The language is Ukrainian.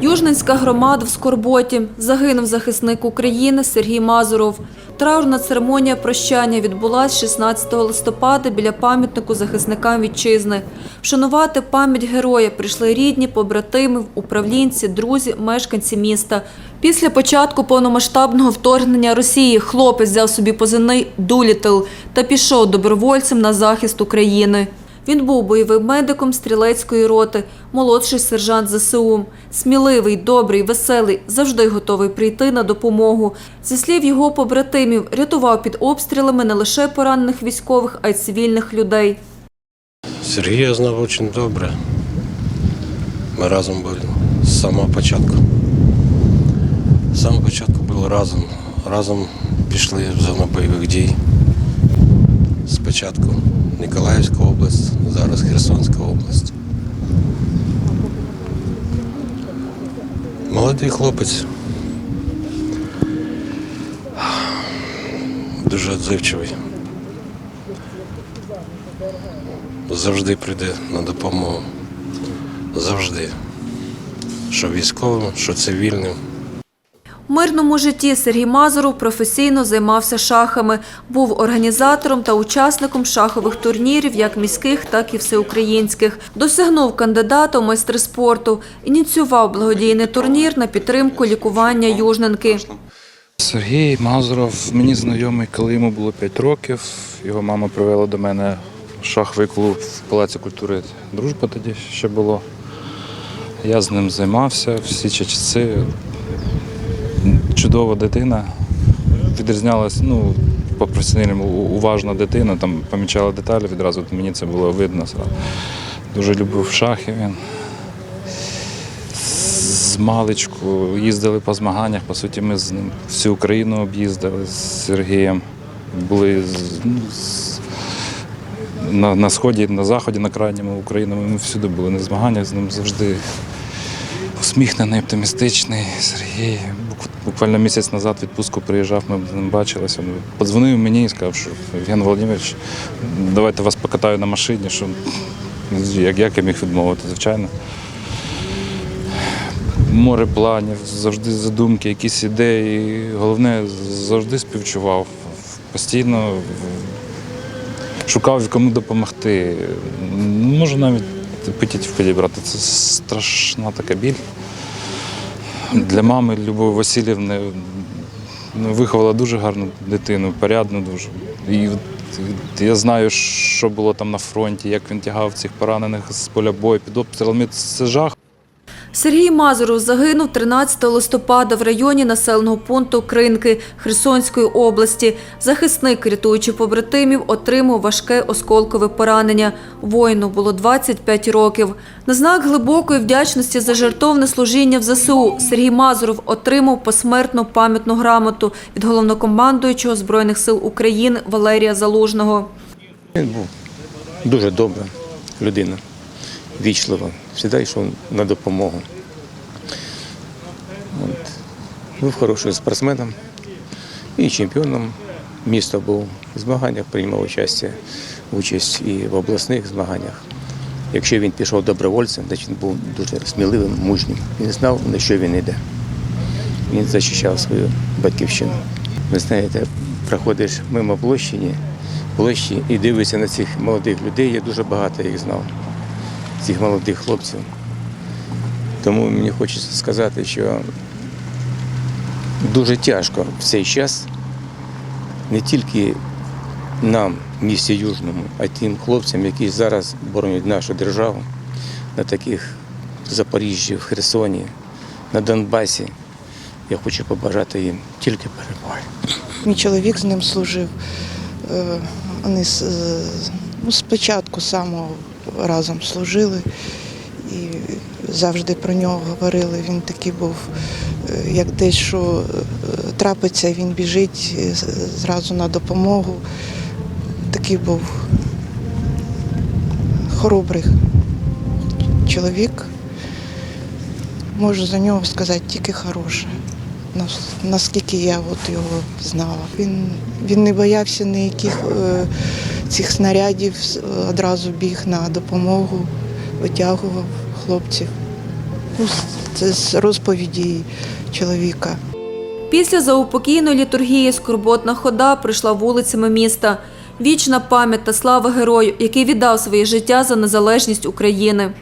Южненська громада в Скорботі. Загинув захисник України Сергій Мазуров. Траурна церемонія прощання відбулась 16 листопада біля пам'ятнику захисникам вітчизни. Вшанувати пам'ять героя прийшли рідні, побратими, управлінці, друзі, мешканці міста. Після початку повномасштабного вторгнення Росії хлопець взяв собі позивний «Дулітл» та пішов добровольцем на захист України. Він був бойовим медиком стрілецької роти, молодший сержант ЗСУ. Сміливий, добрий, веселий, завжди готовий прийти на допомогу. Зі слів його побратимів, рятував під обстрілами не лише поранених військових, а й цивільних людей. Сергія знав дуже добре. Ми разом були з самого початку. З самого початку були разом. Разом пішли в зону бойових дій. Спочатку Ніколаївська область, зараз Херсонська область. Молодий хлопець. Дуже відзивчивий. завжди прийде на допомогу. Завжди. Що військовим, що цивільним. Мирному житті Сергій Мазуров професійно займався шахами. Був організатором та учасником шахових турнірів як міських, так і всеукраїнських. Досягнув кандидата у майстри спорту. Ініціював благодійний турнір на підтримку лікування южненки. Сергій Мазуров мені знайомий, коли йому було 5 років. Його мама привела до мене шаховий клуб в Палаці культури Дружба тоді ще було. Я з ним займався всі часи. Чудова дитина. Відрізнялась ну, по професіональному уважна дитина, там помічала деталі відразу, мені це було видно. Дуже любив шахи він. З маличку їздили по змаганнях. По суті, ми з ним всю Україну об'їздили з Сергієм. Були ну, з- на, на сході, на заході, на крайньому України. Ми всюди були на змаганнях з ним завжди усміхнений, оптимістичний. Сергій буквально місяць назад відпустку приїжджав, ми бачилися. Подзвонив мені і сказав, що Євген Володимирович, давайте вас покатаю на машині. Що, як, як я міг відмовити, звичайно море планів, завжди задумки, якісь ідеї. Головне, завжди співчував. Постійно шукав кому допомогти. Можу навіть петіть підібрати. Це страшна така біль. Для мами Любові Васильівни ну, виховала дуже гарну дитину, порядну дуже. І я знаю, що було там на фронті, як він тягав цих поранених з поля бою під обстрілами. Це жах. Сергій Мазуров загинув 13 листопада в районі населеного пункту Кринки Херсонської області. Захисник, рятуючи побратимів, отримав важке осколкове поранення. Воїну було 25 років. На знак глибокої вдячності за жертовне служіння в ЗСУ Сергій Мазуров отримав посмертну пам'ятну грамоту від головнокомандуючого Збройних сил України Валерія Залужного. Він був дуже добра людина, вічлива, завжди йшов на допомогу. От. Був хорошим спортсменом і чемпіоном міста був в змаганнях, приймав участь, участь і в обласних змаганнях. Якщо він пішов добровольцем, значить він був дуже сміливим, мужнім. Він знав, на що він йде. Він захищав свою батьківщину. Ви знаєте, проходиш мимо площі, площі і дивишся на цих молодих людей. Я дуже багато їх знав, цих молодих хлопців. Тому мені хочеться сказати, що дуже тяжко в цей час не тільки нам, місті Южному, а й тим хлопцям, які зараз боронять нашу державу на таких Запоріжжі, в Херсоні, на Донбасі. Я хочу побажати їм тільки перемоги. Мій чоловік з ним служив. Е, Вони з- е, ну, спочатку самого разом служили і завжди про нього говорили. Він такий був, е, як десь що е, трапиться, він біжить е, зразу на допомогу. Такий був хоробрий чоловік. Можу за нього сказати тільки хороше. Наскільки я от його знала. Він, він не боявся ніяких е, цих снарядів, одразу біг на допомогу, витягував хлопців. Ну, Це з розповіді чоловіка. Після заупокійної літургії скорботна хода прийшла вулицями міста. Вічна пам'ять та слава герою, який віддав своє життя за незалежність України.